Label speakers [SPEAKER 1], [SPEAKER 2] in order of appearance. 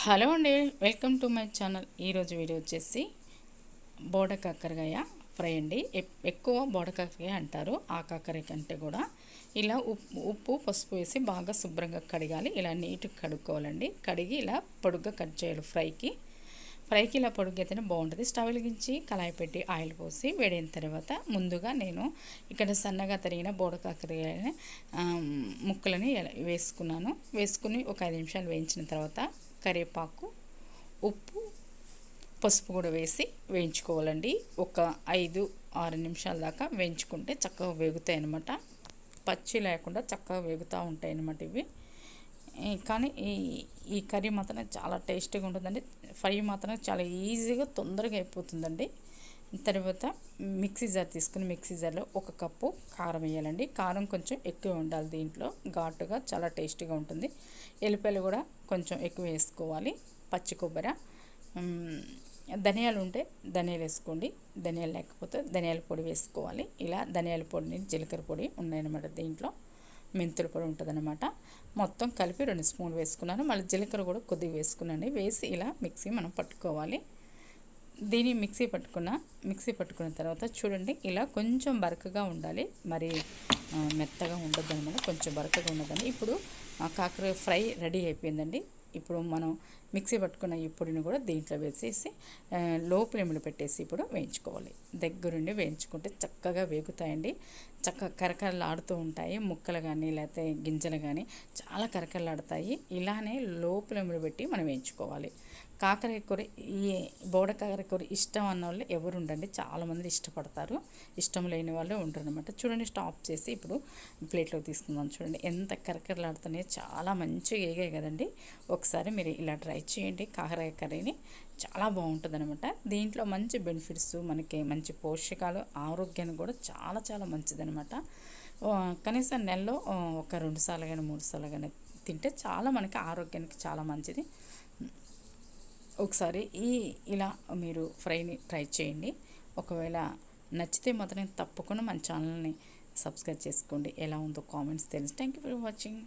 [SPEAKER 1] Hello అండి welcome to my channel. ఈరోజు video వచ్చేసి బోడ కాకరకాయ ఫ్రై అండి. ఎక్కువ బోడ కాకరకాయ అంటారు ఆ కాకరకాయ కంటే కూడా. ఇలా ఉప్పు ఉప్పు పసుపు వేసి బాగా శుభ్రంగా కడగాలి. ఇలా నీట్గా కడుక్కోవాలండి. కడిగి ఇలా పొడుగ్గా కట్ చేయాలి ఫ్రైకి. ఫ్రైకి ఇలా పొడుగు అయితేనే బాగుంటుంది. స్టవ్ వెలిగించి కళాయి పెట్టి ఆయిల్ పోసి వేడైన తర్వాత ముందుగా నేను ఇక్కడ సన్నగా తరిగిన బోడకాకరకాయ ముక్కలని ఎలా- వేసుకున్నాను. వేసుకుని ఒక ఐదు నిమిషాలు వేయించిన తర్వాత కరివేపాకు ఉప్పు పసుపు కూడా వేసి వేయించుకోవాలండి. ఒక ఐదు ఆరు నిమిషాల దాకా వేయించుకుంటే చక్కగా వేగుతాయి అనమాట పచ్చి లేకుండా చక్కగా వేగుతూ ఉంటాయి అనమాట ఇవి. కానీ ఈ ఈ కర్రీ మాత్రం చాలా టేస్టీగా ఉంటుందండి. ఫ్రై మాత్రం చాలా ఈజీగా తొందరగా అయిపోతుందండి. తర్వాత మిక్సీ జార్ తీసుకుని మిక్సీ జార్లో ఒక కప్పు కారం వేయాలండి. కారం కొంచెం ఎక్కువ ఉండాలి దీంట్లో. ఘాటుగా చాలా టేస్టీగా ఉంటుంది. ఎల్లిపాయలు కూడా కొంచెం ఎక్కువ వేసుకోవాలి. పచ్చి కొబ్బరి. ధనియాలు ఉంటే ధనియాలు వేసుకోండి. ధనియాలు లేకపోతే ధనియాల పొడి వేసుకోవాలి. ఇలా ధనియాల పొడిని జీలకర్ర పొడి ఉన్నాయన్నమాట దీంట్లో. మెంతుల పొడి ఉంటుందన్నమాట. మొత్తం కలిపి రెండు స్పూన్లు వేసుకున్నాను. మళ్ళీ జీలకర్ర కూడా కొద్దిగా వేసుకున్నాను. వేసి ఇలా మిక్సీ మనం పట్టుకోవాలి. దీన్ని మిక్సీ పట్టుకున్న మిక్సీ పట్టుకున్న తర్వాత చూడండి ఇలా కొంచెం బరకగా ఉండాలి. మరి మెత్తగా ఉండద్దు అనమాట కొంచెం బరకగా ఉండదండి ఇప్పుడు కాకర ఫ్రై రెడీ అయిపోయిందండి. ఇప్పుడు మనం మిక్సీ పట్టుకున్న ఈ పొడిని కూడా దీంట్లో వేసేసి లో ఫ్లేమ్లో పెట్టేసి ఇప్పుడు వేయించుకోవాలి. దగ్గరుండి వేయించుకుంటే చక్కగా వేగుతాయండి. చక్కగా కరకరలాడుతూ ఉంటాయి. ముక్కలు కానీ లేకపోతే గింజలు కానీ చాలా కరకరలాడతాయి. ఇలానే లో ఫ్లేమ్లో పెట్టి మనం వేయించుకోవాలి. కాకరకాయ కూర ఈ బోడ కాకర కూర ఇష్టం అన్న వాళ్ళు ఎవరు ఉండండి. చాలామంది ఇష్టపడతారు. ఇష్టం లేని వాళ్ళు ఉంటారు అనమాట చూడండి స్టాప్ చేసి ఇప్పుడు ప్లేట్లోకి తీసుకుందాం చూడండి. ఎంత కరకరలాడుతున్నాయో చాలా మంచిగా ఏగాయి కదండి. ఒకసారి మీరు ఇలా ట్రై చేయండి. కాకరకాయ కర్రీని చాలా బాగుంటుంది అనమాట దీంట్లో మంచి బెనిఫిట్స్ మనకి మంచి పోషకాలు ఆరోగ్యానికి కూడా చాలా చాలా మంచిదనమాట కనీసం నెలలో ఒక రెండు సార్లు కానీ మూడు సార్లు కానీ తింటే చాలా మనకి ఆరోగ్యానికి చాలా మంచిది. ఒకసారి ఈ ఇలా మీరు ఫ్రైని ట్రై చేయండి. ఒకవేళ నచ్చితే మాత్రం తప్పకుండా మన ఛానల్ని సబ్స్క్రైబ్ చేసుకోండి. ఎలా ఉందో కామెంట్స్ తెలుసు. Thank you for watching.